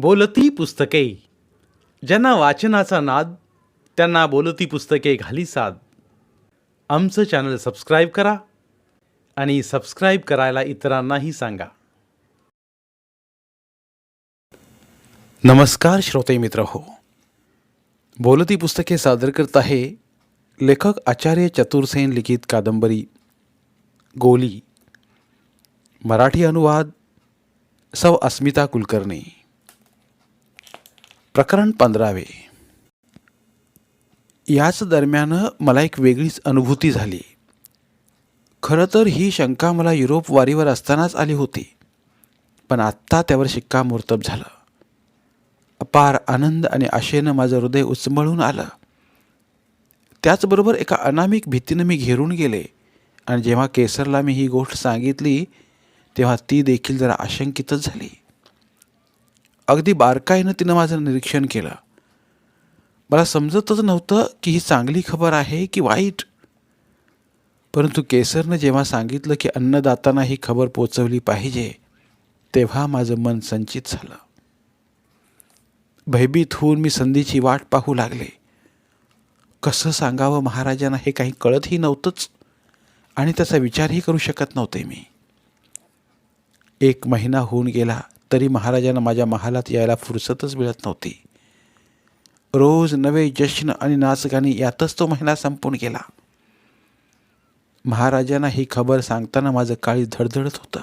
बोलती पुस्तके. ज्यांना वाचनाचा नाद त्यांना बोलती पुस्तके घाली साद. आमचं चॅनल सबस्क्राईब करा आणि सबस्क्राईब करायला इतरांनाही सांगा. नमस्कार श्रोते मित्र हो. बोलती पुस्तके सादर करत आहे लेखक आचार्य चतुर्सेन लिखित कादंबरी गोली मराठी अनुवाद सौ अस्मिता कुलकर्णी. प्रकरण पंधरावे. याच दरम्यान मला एक वेगळीच अनुभूती झाली. खरं तर ही शंका मला युरोप वारीवर असतानाच आली होती. पण आत्ता त्यावर शिक्कामोर्तब झालं. अपार आनंद आणि आशेनं माझं हृदय उचमळून आलं. त्याचबरोबर एका अनामिक भीतीनं मी घेरून गेले आणि जेव्हा केसरला मी ही गोष्ट सांगितली तेव्हा ती देखील जरा आशंकितच झाली. अगदी बारकाईनं तिनं माझं निरीक्षण केलं. मला समजतच नव्हतं की ही चांगली खबर आहे की वाईट. परंतु केसरनं जेव्हा सांगितलं की अन्नदातांना ही खबर पोचवली पाहिजे तेव्हा माझं मन संचित झालं. भयभीत होऊन मी संधीची वाट पाहू लागले. कसं सांगावं महाराजांना हे काही कळतही नव्हतंच आणि त्याचा विचारही करू शकत नव्हते मी. एक महिना होऊन गेला तरी महाराजांना माझ्या महालात यायला फुरसतच मिळत नव्हती. रोज नवे जश्न आणि नाचगाणी यातच तो महिना संपून गेला. महाराजांना ही खबर सांगताना माझं काळी धडधडत होतं.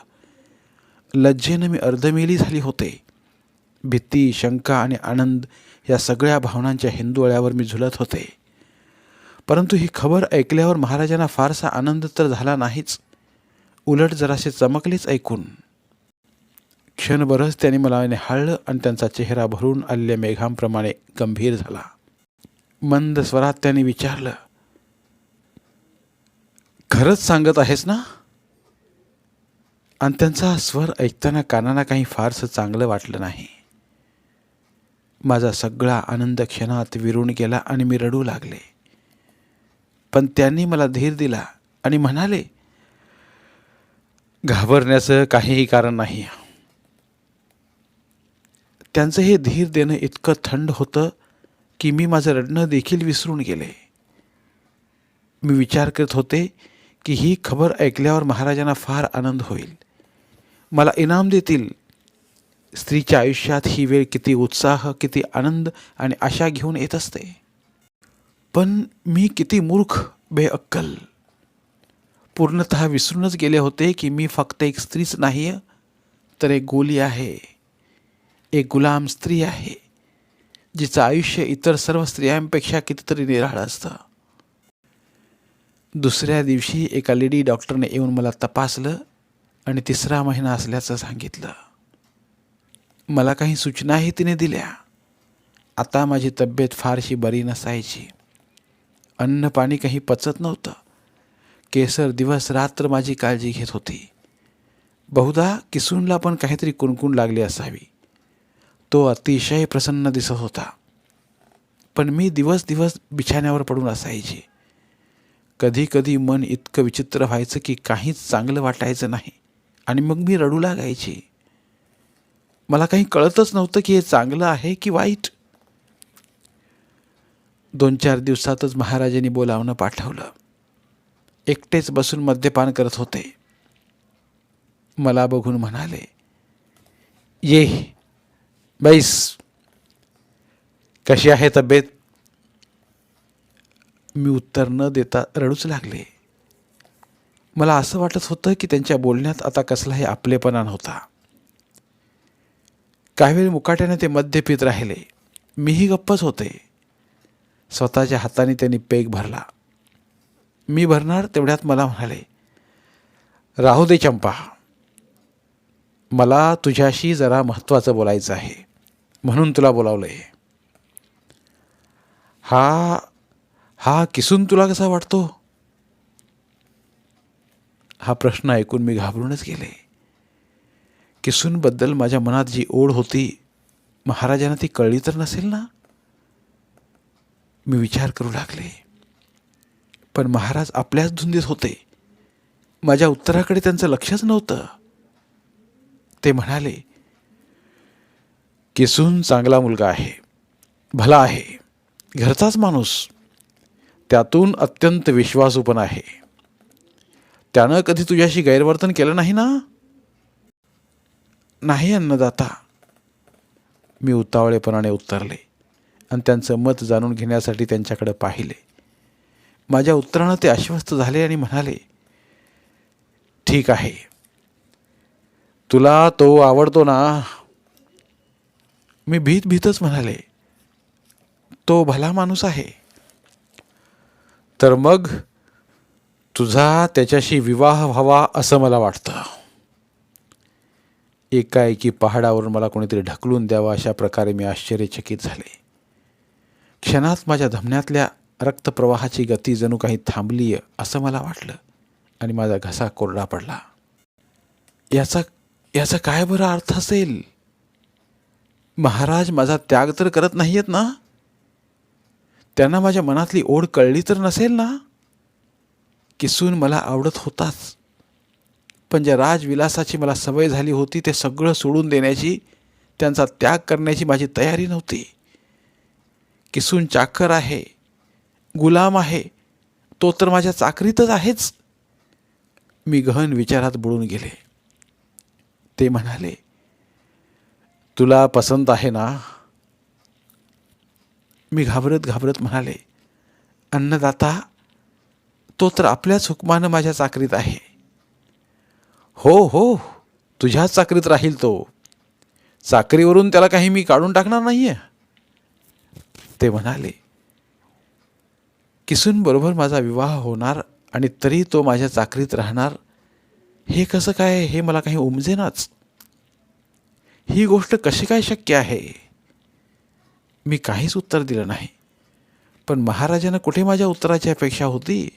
लज्जेनं मी अर्धमेली झाली होते. भीती शंका आणि आनंद या सगळ्या भावनांच्या हिंदुळ्यावर मी झुलत होते. परंतु ही खबर ऐकल्यावर महाराजांना फारसा आनंद तर झाला नाहीच. उलट जरासे चमकलेच ऐकून. क्षणभरच त्यांनी मला निहाळलं आणि त्यांचा चेहरा भरून आलेल्या मेघांप्रमाणे गंभीर झाला. मंद स्वरात त्यांनी विचारलं खरंच सांगत आहेस ना? आणि त्यांचा स्वर ऐकताना कानांना काही फारसं चांगलं वाटलं नाही. माझा सगळा आनंद क्षणात विरून गेला आणि मी रडू लागले. पण त्यांनी मला धीर दिला आणि म्हणाले घाबरण्याचं काहीही कारण नाही. त्यांचं हे धीर देणं इतकं थंड होतं की मी माझं रडणं देखील विसरून गेले. मी विचार करत होते की ही खबर ऐकल्यावर महाराजांना फार आनंद होईल. मला इनाम देतील. स्त्रीच्या आयुष्यात ही वेळ किती उत्साह किती आनंद आणि आशा घेऊन येत असते. पण मी किती मूर्ख बेअक्कल. पूर्णत विसरूनच गेले होते की मी फक्त एक स्त्रीच नाही तर एक गोली आहे. एक गुलाम स्त्री आहे जिचं आयुष्य इतर सर्व स्त्रियांपेक्षा कितीतरी निराळ असतं. दुसऱ्या दिवशी एका लेडी डॉक्टरने येऊन मला तपासलं आणि तिसरा महिना असल्याचं सांगितलं. मला काही सूचनाही तिने दिल्या. आता माझी तब्येत फारशी बरी नसायची. अन्न पाणी काही पचत नव्हतं. केसर दिवस रात्र माझी काळजी घेत होती. बहुधा किसूनला पण काहीतरी कुणकुण लागली असावी. तो अतिशय प्रसन्न दिसत होता. पण मी दिवस दिवस बिछाण्यावर पडून असायची. कधी कधी मन इतकं विचित्र व्हायचं की काहीच चांगलं वाटायचं नाही आणि मग मी रडू लागायची. मला काही कळतच नव्हतं की हे चांगलं आहे की वाईट. दोन चार दिवसातच महाराजांनी बोलावणं पाठवलं. एकटेच बसून मद्यपान करत होते. मला बघून म्हणाले ये बाईस कशी आहे तब्येत? मी उत्तर न देता रडूच लागले. मला असं वाटत होतं की त्यांच्या बोलण्यात आता कसलाही आपलेपणा नव्हता. काही वेळ मुकाट्याने ते मद्य पित राहिले. मीही गप्पच होते. स्वतःच्या हाताने त्यांनी पेग भरला. मी भरणार तेवढ्यात मला म्हणाले राहू दे चंपा. मला तुझ्याशी जरा महत्त्वाचं बोलायचं आहे. म्हणून तुला बोलावलं आहे हा हा किसून तुला कसा वाटतो? हा प्रश्न ऐकून मी घाबरूनच गेले. किसूनबद्दल माझ्या मनात जी ओढ होती महाराजांना ती कळली तर नसेल ना? मी विचार करू लागले. पण महाराज आपल्याच धुंदीत होते. माझ्या उत्तराकडे त्यांचं लक्षच नव्हतं. ते म्हणाले किसून चांगला मुलगा आहे भला आहे घरचाच माणूस त्यातून अत्यंत विश्वासू पण आहे. त्यानं कधी तुझ्याशी गैरवर्तन केलं नाही ना? नाही अन्नदाता. मी उतावळेपणाने उत्तरले आणि त्यांचं मत जाणून घेण्यासाठी त्यांच्याकडे पाहिले. माझ्या उत्तरानं ते आश्वस्त झाले आणि म्हणाले ठीक आहे तुला तो आवडतो ना? मी भीत भीतच म्हणाले तो भला माणूस आहे. तर मग तुझा त्याच्याशी विवाह व्हावा असं मला वाटतं. एकाएकी पहाडावरून मला कोणीतरी ढकलून द्यावं अशा प्रकारे मी आश्चर्यचकित झाले. क्षणात माझ्या धमन्यातल्या रक्तप्रवाहाची गती जणू काही थांबली असं मला वाटलं आणि माझा घसा कोरडा पडला. याचा याचा काय बरं अर्थ असेल? महाराज माझा त्याग तर करत नाही आहेत ना? त्यांना माझ्या मनातली ओढ कळली तर नसेल ना? किसून मला आवडत होताच. पण ज्या राजविलासाची मला सवय झाली होती ते सगळं सोडून देण्याची त्यांचा त्याग करण्याची माझी तयारी नव्हती. किसून चाकर आहे गुलाम आहे तो तर माझ्या चाकरीतच आहेच. मी गहन विचारात बुडून गेले. ते म्हणाले तुला पसंत आहे ना? मी घाबरत घाबरत म्हणाले अन्नदाता तो तर आपल्याच हुकमानं माझ्या चाकरीत आहे. हो हो तुझ्याच चाकरीत राहील तो. चाकरीवरून त्याला काही मी काढून टाकणार नाही आहे ते म्हणाले किसूनबरोबर माझा विवाह होणार आणि तरी तो माझ्या चाकरीत राहणार हे कसं काय हे मला काही उमजेनाच. ही गोष्ट कशी काय शक्य आहे? मी काहीच उत्तर दिलं नाही. पण महाराजांना कुठे माझ्या उत्तराची अपेक्षा होती?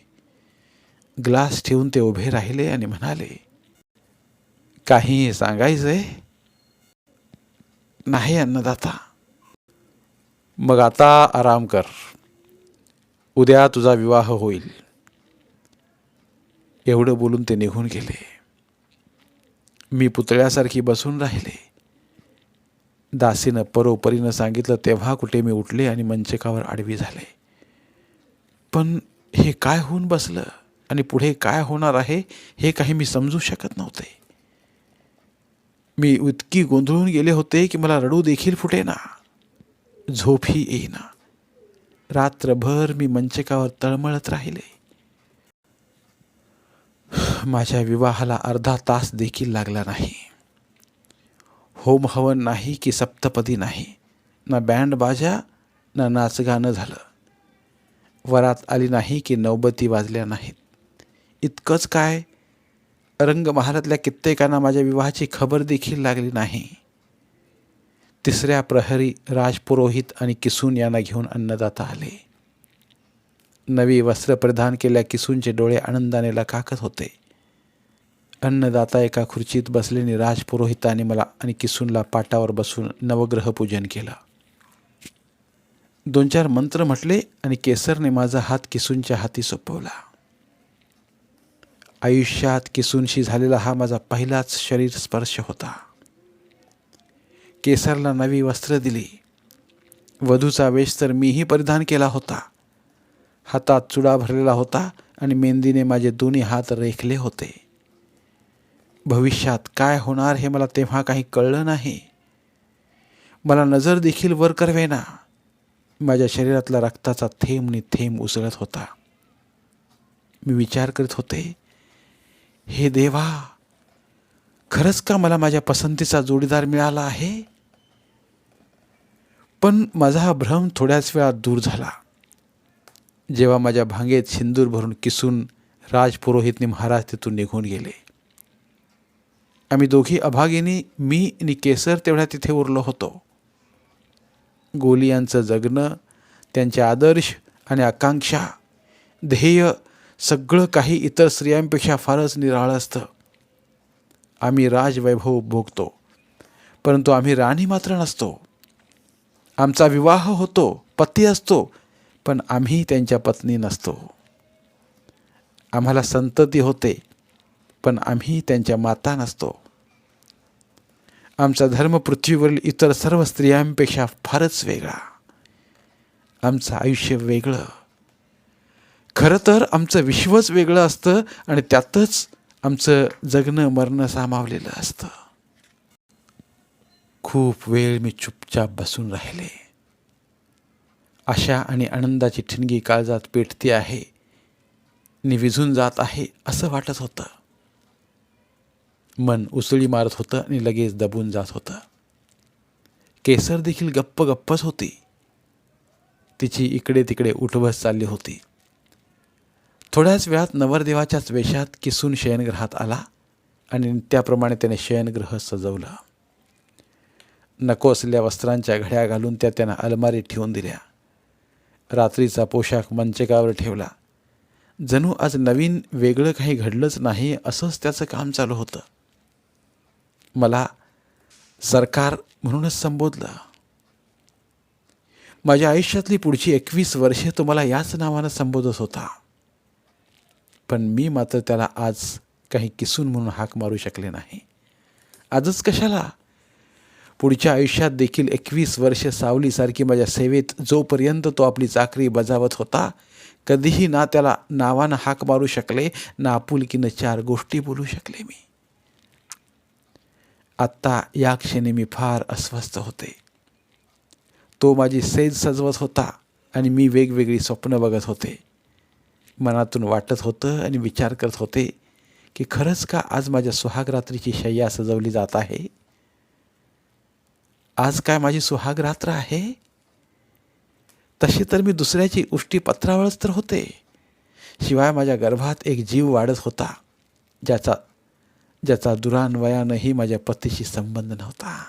ग्लास ठेवून ते उभे राहिले आणि म्हणाले काही सांगायचंय? नाही अन्नदाता. मग आता आराम कर. उद्या तुझा विवाह होईल. एवढं बोलून ते निघून गेले. मी पुतळ्यासारखी बसून राहिले. दासीनं परोपरीनं सांगितलं तेव्हा कुठे मी उठले आणि मंचकावर आडवी झाले. पण हे काय होऊन बसलं आणि पुढे काय होणार आहे हे काही मी समजू शकत नव्हते. मी इतकी गोंधळून गेले होते की मला रडू देखील फुटेना झोपही येईना. रात्रभर मी मंचकावर तळमळत राहिले. माझ्या विवाहाला अर्धा तास देखील लागला नाही. होम हवन नाही की सप्तपदी नाही. ना बँड बाजा ना नाचगाणं झालं. वरात आली नाही की नौबती वाजल्या नाहीत. इतकंच काय? रंगमहालातल्या कित्येकांना माझ्या विवाहाची खबर देखील लागली नाही. तिसऱ्या प्रहरी राजपुरोहित आणि किसून यांना घेऊन अन्नदाता आले. नवी वस्त्र परिधान केल्या किसूनचे डोळे आनंदाने लकाकत होते. अन्नदाता एका खुर्चीत बसलेने राजपुरोहिताने मला आणि किसूनला पाटावर बसून नवग्रह पूजन केलं. दोन चार मंत्र म्हटले आणि केसरने माझा हात किसूनच्या हाती सोपवला. आयुष्यात किसूनशी झालेला हा माझा पहिलाच शरीर स्पर्श होता. केसरला नवी वस्त्र दिली. वधूचा वेश तर मीही परिधान केला होता. हातात चुडा भरलेला होता आणि मेंदीने माझे दोन्ही हात रेखले होते. भविष्यात काय होणार हे मला तेव्हा काही कळलं नाही. मला नजर देखील वर करवेना. माझ्या शरीरातला रक्ताचा थेंबनी थेंब उसळत होता. मी विचार करीत होते हे देवा खरंच का मला माझ्या पसंतीचा जोडीदार मिळाला आहे? पण माझा हा भ्रम थोड्याच वेळात दूर झाला. जेव्हा माझ्या भांगेत सिंदूर भरून किसून राजपुरोहितने महाराज तिथून निघून गेले. आम्ही दोघी अभागिनी मी आणि केसर तेवढ्या तिथे उरलो होतो. गोली यांचं जगणं त्यांचे आदर्श आणि आकांक्षा ध्येय सगळं काही इतर स्त्रियांपेक्षा फारच निराळं असतं. आम्ही राजवैभव भोगतो परंतु आम्ही राणी मात्र नसतो. आमचा विवाह होतो पती असतो पण आम्ही त्यांच्या पत्नी नसतो. आम्हाला संतती होते पण आम्ही त्यांच्या माता नसतो. आमचा धर्म पृथ्वीवरील इतर सर्व स्त्रियांपेक्षा फारच वेगळा. आमचं आयुष्य वेगळं. खरं तर आमचं विश्वच वेगळं असतं आणि त्यातच आमचं जगणं मरणं सामावलेलं असतं. खूप वेळ मी चुपचाप बसून राहिले. आशा आणि आनंदाची ठिणगी काळजात पेटती आहे. नि विझून जात आहे असं वाटत होतं. मन उसळी मारत होतं आणि लगेच दबून जात होतं. केसर देखील गप्प गप्पच होती. तिची इकडे तिकडे उठबस चालली होती. थोड्याच वेळात नवरदेवाच्याच वेशात किसून शयनगृहात आला आणि त्याप्रमाणे त्याने शयनगृह सजवलं. नको असलेल्या वस्त्रांच्या घड्या घालून त्या त्यानं अलमारीत ठेवून दिल्या. रात्रीचा पोशाख मंचकावर ठेवला. जणू आज नवीन वेगळं काही घडलंच नाही असंच त्याचं काम चालू होतं. मला सरकार म्हणूनच संबोधलं. माझ्या आयुष्यातली पुढची एकवीस वर्षे तो मला याच नावानं संबोधत होता. पण मी मात्र त्याला आज काही किसून म्हणून हाक मारू शकले नाही. आजच कशाला? पुढच्या आयुष्यात देखील एकवीस वर्ष सावलीसारखी माझ्या सेवेत जोपर्यंत तो आपली चाकरी बजावत होता कधीही ना त्याला नावानं हाक मारू शकले ना आपुलकीनं चार गोष्टी बोलू शकले मी. आत्ता या क्षणी मी फार अस्वस्थ होते. तो माझी सेज सजवत होता आणि मी वेगवेगळी स्वप्न बघत होते. मनातून वाटत होतं आणि विचार करत होते की खरंच का आज माझ्या सुहागरात्रीची शय्या सजवली जात आहे? आज काय माझी सुहाग रात्र आहे? तशी तर मी दुसऱ्याची उष्टी पत्रावळच तर होते. शिवाय माझ्या गर्भात एक जीव वाढत होता ज्याचा ज्याचा दुरान्वयानंही माझ्या पतीशी संबंध नव्हता.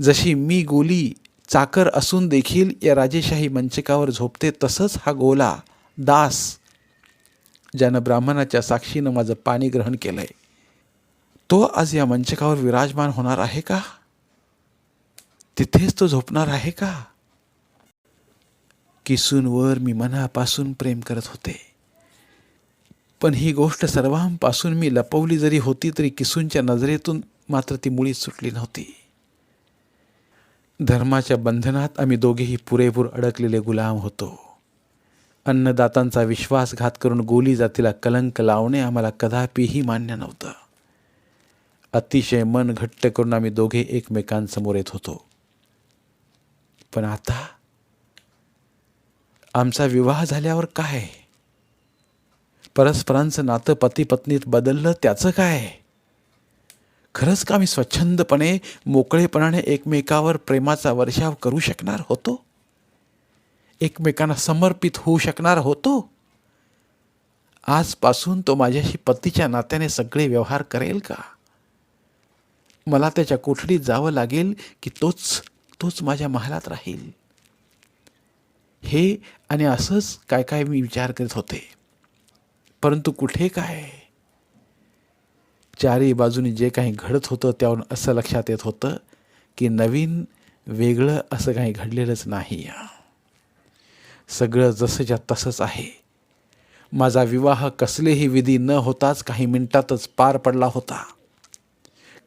जशी मी गोली चाकर असून देखील या राजेशाही मंचकावर झोपते तसंच हा गोला दास ज्यानं ब्राह्मणाच्या साक्षीनं माझं पाणी ग्रहण केलंय तो आज या मंचकावर विराजमान होणार आहे का? तिथेच तो झोपणार आहे का? किसूनवर मी मनापासून प्रेम करत होते. पण ही गोष्ट सर्वांपासून मी लपवली जरी होती तरी किसूनच्या नजरेतून मात्र ती मुळीच सुटली नव्हती. धर्माच्या बंधनात आम्ही दोघेही पुरेपूर अडकलेले गुलाम होतो. अन्नदातांचा विश्वासघात करून गोली जातीला कलंक लावणे आम्हाला कदापिही मान्य नव्हतं. अतिशय मन घट्ट करून आम्ही दोघे एकमेकांसमोर येत होतो. पण आता आमचा विवाह झाल्यावर काय? परस्परांचं नातं पती पत्नीत बदललं त्याचं काय? खरंच का मी स्वच्छंदपणे मोकळेपणाने एकमेकावर प्रेमाचा वर्षाव करू शकणार होतो? एकमेकांना समर्पित होऊ शकणार होतो? आजपासून तो माझ्याशी पतीच्या नात्याने सगळे व्यवहार करेल का? मला त्याच्या कोठडीत जावं लागेल की तोच तोच माझ्या महालात राहील. हे आणि असंच काय काय मी विचार करत होते. परंतु कुठे काय? चारही बाजूनी जे काही घडत होतं त्यावरून असं लक्षात येत होतं की नवीन वेगळं असं काही घडलेलंच नाही. सगळं जसंच्या तसंच आहे. माझा विवाह कसलेही विधी न होताच काही मिनिटातच पार पडला होता.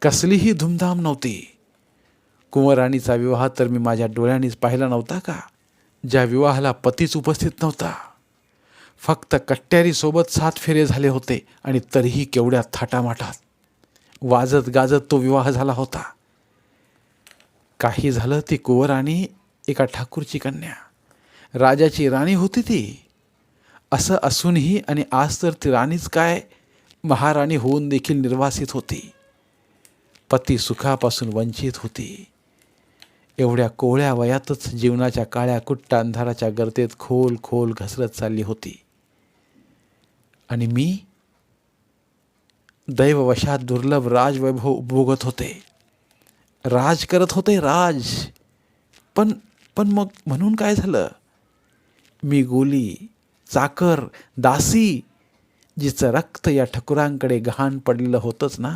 कसलीही धूमधाम नव्हती. कुंवराणीचा विवाह तर मी माझ्या डोळ्यांनीच पाहिला नव्हता का? ज्या विवाहाला पतीच उपस्थित नव्हता. फक्त कट्ट्यारीसोबत सात फेरे झाले होते आणि तरीही केवढ्या थाटामाटात. वाजत गाजत तो विवाह झाला होता. काही झालं ती कुंवराणी एका ठाकूरची कन्या. राजाची राणी होती ती. असं असूनही आणि आज तर ती राणीच काय? महाराणी होऊन देखील निर्वासित होती. पती सुखापासून वंचित होती. एवढ्या कोवळ्या वयातच जीवनाच्या काळ्या कुट्ट अंधाराच्या गर्तेत खोल खोल घसरत चालली होती. आणि मी दैववशात दुर्लभ राजवैभव उपभोगत होते. राज करत होते राज. पण पण मग म्हणून काय झालं? मी गोली चाकर दासी जिचं रक्त या ठकुरांकडे गहाण पडलेलं होतंच ना.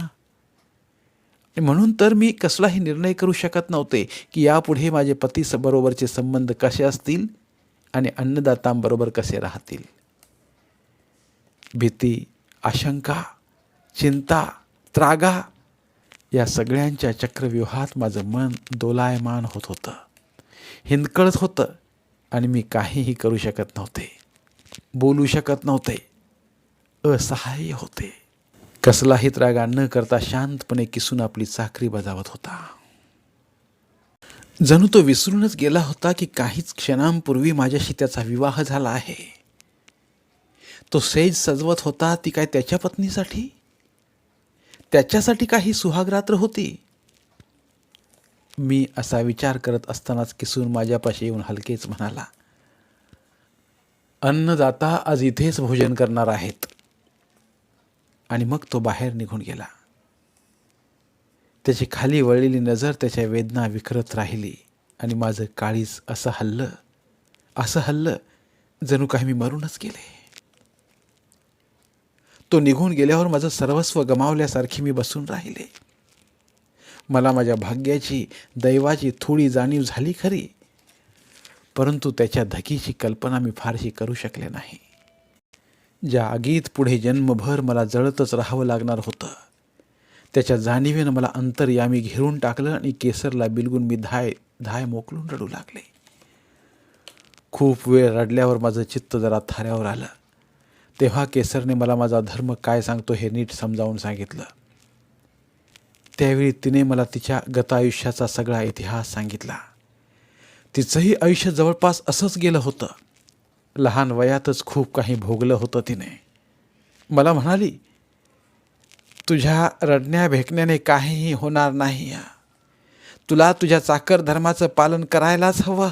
म्हणून तर मी कसलाही निर्णय करू शकत नव्हते की यापुढे माझे पतीबरोबरचे संबंध कसे असतील आणि अन्नदातांबरोबर कसे राहतील. भीती आशंका चिंता त्रागा या सगळ्यांच्या चक्रव्यूहात माझं मन दोलायमान होत होतं. हिंदकळत होतं आणि मी काहीही करू शकत नव्हते. बोलू शकत नव्हते. असहाय्य होते. कसलाही त्रागा न करता शांतपणे किसून आपली चाकरी बजावत होता. जणू तो विसरूनच गेला होता की काहीच क्षणांपूर्वी माझ्याशी त्याचा विवाह झाला आहे. तो सेज सजवत होता ती काय त्याच्या पत्नीसाठी? त्याच्यासाठी काही सुहागरात्र होती. मी असा विचार करत असतानाच किसून माझ्यापाशी येऊन हलकेच म्हणाला अन्नदाता आज इथेच भोजन करणार आहेत. आणि मग तो बाहेर निघून गेला. त्याची खाली वळलेली नजर त्याच्या वेदना विखरत राहिली आणि माझं काळीज असं हल्लं असं हल्लं जणू काही मी मरूनच गेले. तो निघून गेल्यावर माझं सर्वस्व गमावल्यासारखी मी बसून राहिले. मला माझ्या भाग्याची दैवाची थोडी जाणीव झाली खरी परंतु त्याच्या धकीची कल्पना मी फारशी करू शकले नाही. ज्या आगीत पुढे जन्मभर मला जळतच राहावं लागणार होतं. त्याच्या जाणीवेनं मला अंतरयामी घेरून टाकलं आणि केसरला बिलगून मी धाय धाय मोकलून रडू लागले. खूप वेळ रडल्यावर माझं चित्त जरा थाऱ्यावर आलं. तेव्हा केसरने मला माझा धर्म काय सांगतो हे नीट समजावून सांगितलं. त्यावेळी तिने मला तिच्या गतायुष्याचा सगळा इतिहास सांगितला. तिचंही आयुष्य जवळपास असंच गेलं होतं. लहान वयातच खूप काही भोगलं होतं तिने. मला म्हणाली तुझ्या रडण्या भेकण्याने काहीही होणार नाही तुला तुझ्या चाकर धर्माचं पालन करायलाच हवं.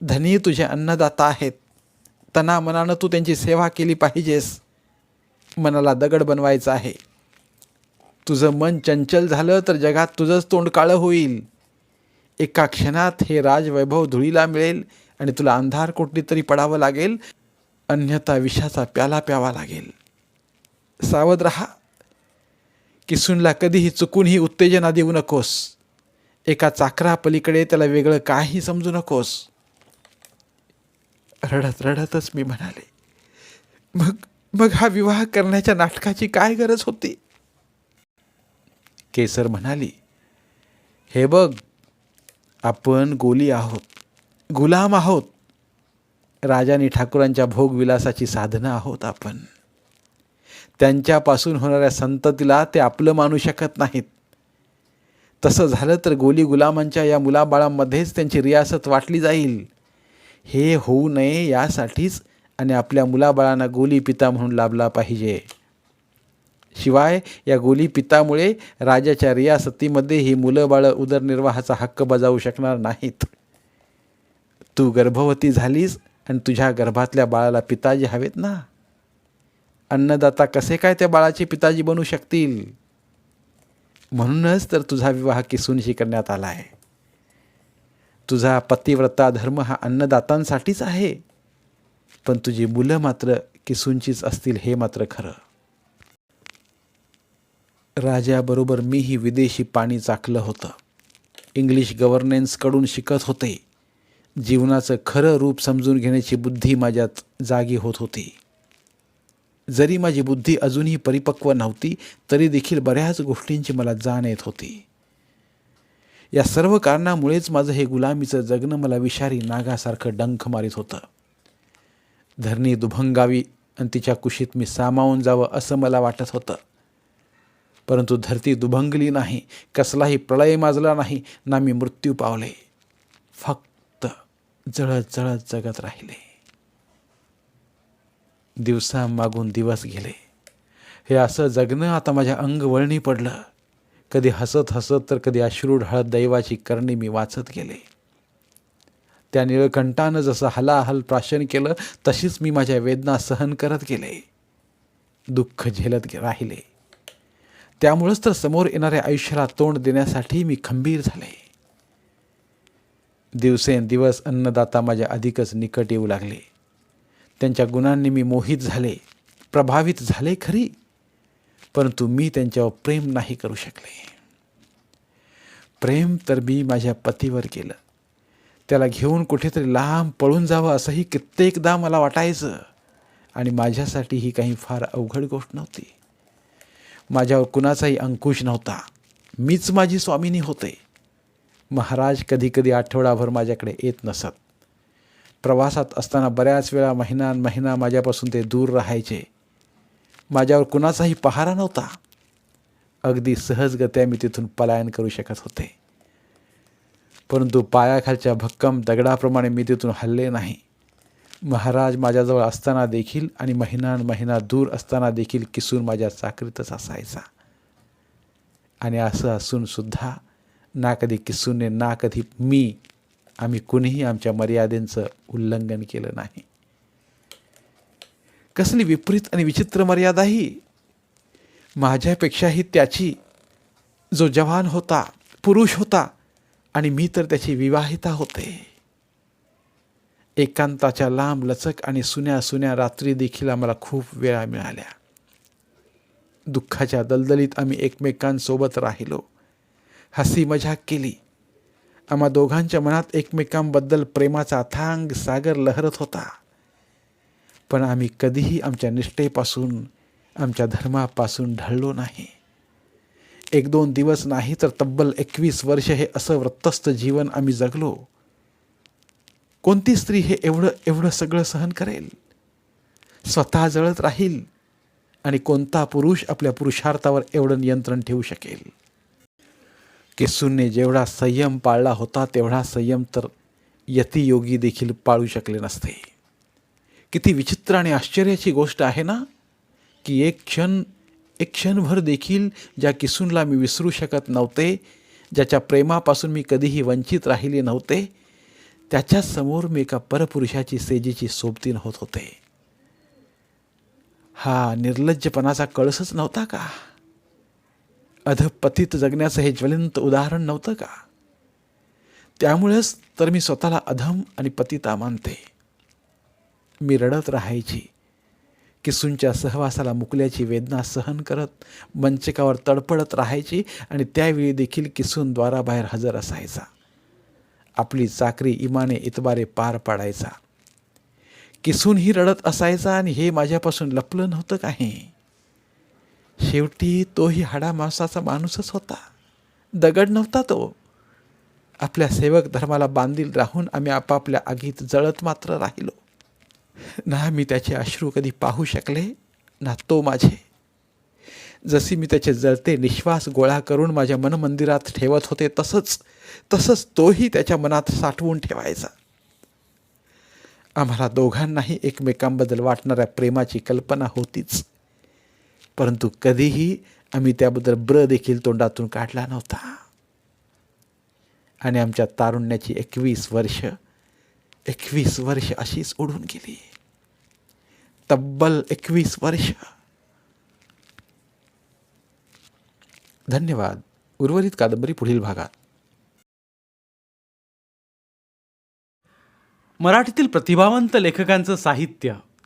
धनी तुझे अन्नदाता आहेत. तना मनानं तू त्यांची सेवा केली पाहिजेस. मनाला दगड बनवायचं आहे. तुझं मन चंचल झालं तर जगात तुझंच तोंड काळं होईल. एका क्षणात हे राजवैभव धुळीला मिळेल. आणि तुला अंधार कोटली तरी पडावं लागेल अन्यथा विषाचा प्याला प्यावा लागेल. सावध रहा किसूनला कधीही चुकूनही उत्तेजना देऊ नकोस. एका चाकरा पलीकडे त्याला वेगळं काही समजू नकोस. रडत रडतच मी म्हणाले मग मग हा विवाह करण्याच्या नाटकाची काय गरज होती? केसर म्हणाली हे बघ आपण गोली आहोत. गुलाम आहोत. राजानी ठाकूरांच्या भोगविलासाची साधनं आहोत आपण. त्यांच्यापासून होणाऱ्या संततीला ते आपलं मानू शकत नाहीत. तसं झालं तर गोली गुलामांच्या या मुलाबाळांमध्येच त्यांची रियासत वाटली जाईल. हे होऊ नये यासाठीच आणि आपल्या मुलाबाळांना गोली पिता म्हणून लाभला पाहिजे. शिवाय या गोली पितामुळे राजाच्या रियासतीमध्ये ही मुलं बाळं उदरनिर्वाहाचा हक्क बजावू शकणार नाहीत. तू गर्भवती झालीस आणि तुझ्या गर्भातल्या बाळाला पिताजी हवेत ना? अन्नदाता कसे काय त्या बाळाचे पिताजी बनू शकतील? म्हणूनच तर तुझा विवाह किसूनशी करण्यात आला आहे. तुझा पतिव्रता धर्म हा अन्नदातांसाठीच आहे. पण तुझी मुलं मात्र किसूंचीच असतील हे मात्र खरं. राजाबरोबर मीही विदेशी पाणी चाकलं होतं. इंग्लिश गव्हर्नन्सकडून शिकत होते. जीवनाचं खरं रूप समजून घेण्याची बुद्धी माझ्यात जागी होत होती. जरी माझी बुद्धी अजूनही परिपक्व नव्हती तरी देखील बऱ्याच गोष्टींची मला जाण येत होती. या सर्व कारणामुळेच माझं हे गुलामीचं जगणं मला विषारी नागासारखं डंख मारित होतं. धरणी दुभंगावी आणि तिच्या कुशीत मी सामावून जावं असं मला वाटत होतं. परंतु धरती दुभंगली नाही कसलाही प्रळय माजला नाही ना मी मृत्यू पावले. फक्त जळत जळत जगत राहिले. दिवसा मागून दिवस गेले. हे असं जगणं आता माझ्या अंग वळणी पडलं. कधी हसत हसत तर कधी अश्रू ढळत दैवाची करणी मी वाचत गेले. त्या निळकंठानं जसं हलाहल प्राशन केलं तशीच मी माझ्या वेदना सहन करत गेले. दुःख झेलत गे- राहिले. त्यामुळंच तर समोर येणाऱ्या आयुष्याला तोंड देण्यासाठी मी खंबीर झाले. दिवसेंदिवस अन्नदाता माझ्या अधिकच निकट येऊ लागले. त्यांच्या गुणांनी मी मोहित झाले प्रभावित झाले खरी परंतु मी त्यांच्यावर प्रेम नाही करू शकले. प्रेम तर मी माझ्या पतीवर केलं. त्याला घेऊन कुठेतरी लांब पळून जावं असंही कित्येकदा मला वाटायचं आणि माझ्यासाठी ही काही फार अवघड गोष्ट नव्हती. माझ्यावर कुणाचाही अंकुश नव्हता. मीच माझी स्वामिनी होते. महाराज कधीकधी आठवडाभर माझ्याकडे येत नसत. प्रवासात असताना बऱ्याच वेळा महिना महिना माझ्यापासून ते दूर राहायचे. माझ्यावर कुणाचाही पहारा नव्हता. अगदी सहजगत्या मी तिथून पलायन करू शकत होते. परंतु पायाखालच्या भक्कम दगडाप्रमाणे मी तिथून हल्ले नाही. महाराज माझ्याजवळ असताना देखील आणि महिना महिना दूर असताना देखील किसून माझ्या चाकरीतच असायचा. आणि असं असूनसुद्धा ना कधी किसूने ना कधी मी. आम्ही कुणीही आमच्या मर्यादेचं उल्लंघन केलं नाही. कसली विपरीत आणि विचित्र मर्यादा ही? माझ्यापेक्षाही त्याची जो जवान होता पुरुष होता आणि मी तर त्याची विवाहिता होते. एकांताच्या लांब लचक आणि सुन्या सुन्या रात्री देखील आम्हाला खूप वेळा मिळाल्या. दुःखाच्या दलदलीत आम्ही एकमेकांसोबत राहिलो. हसी मजाक केली. आम्हा दोघांच्या मनात एकमेकांबद्दल प्रेमाचा अथांग सागर लहरत होता. पण आम्ही कधीही आमच्या निष्ठेपासून आमच्या धर्मापासून ढळलो नाही. एक दोन दिवस नाही तर तब्बल एकवीस वर्ष हे असं व्रतस्थ जीवन आम्ही जगलो. कोणती स्त्री हे एवढं एवढं सगळं सहन करेल? स्वतः जळत राहील आणि कोणता पुरुष आपल्या पुरुषार्थावर एवढं नियंत्रण ठेवू शकेल? केसूनने जेवढा संयम पाळला होता तेवढा संयम तर यतियोगी देखील पाळू शकले नसते. किती विचित्र आणि आश्चर्याची गोष्ट आहे ना की एक क्षण एक क्षणभर देखील ज्या किसूनला मी विसरू शकत नव्हते ज्याच्या प्रेमापासून मी कधीही वंचित राहिले नव्हते त्याच्यासमोर मी एका परपुरुषाची सेजेची सोबतीन होत होते. हा निर्लज्जपणाचा कळसच नव्हता का? अधपतित जगण्याचं हे ज्वलंत उदाहरण नव्हतं का? त्यामुळेच तर मी स्वतःला अधम आणि पतिता मानते. मी रडत राहायची किसूंच्या सहवासाला मुकल्याची वेदना सहन करत मंचकावर तडपडत राहायची आणि त्यावेळी देखील किसून द्वाराबाहेर हजर असायचा. आपली चाकरी इमाने इतबारे पार पाडायचा. किसूनही रडत असायचा आणि हे माझ्यापासून लपलं नव्हतं काही. शेवटी तोही हाडामांसाचा माणूसच होता. दगड नव्हता तो. आपल्या सेवक धर्माला बांधील राहून आम्ही आपापल्या आगीत जळत मात्र राहिलो. ना मी त्याचे अश्रू कधी पाहू शकले ना तो माझे. जशी मी त्याचे जळते निश्वास गोळा करून माझ्या मनमंदिरात ठेवत होते तसंच तसंच तोही त्याच्या मनात साठवून ठेवायचा. आम्हाला दोघांनाही एकमेकांबद्दल वाटणाऱ्या प्रेमाची कल्पना होतीच. परंतु कधीही आम्ही त्याबद्दल ब्र देखील तोंडातून काढला नव्हता. आणि आमच्या तारुण्याची एकवीस वर्ष एकवीस वर्ष अशीच ओढून गेली. तब्बल एकवीस वर्ष. धन्यवाद. उर्वरित कादंबरी पुढील भागात. मराठीतील प्रतिभावंत लेखकांचं साहित्य.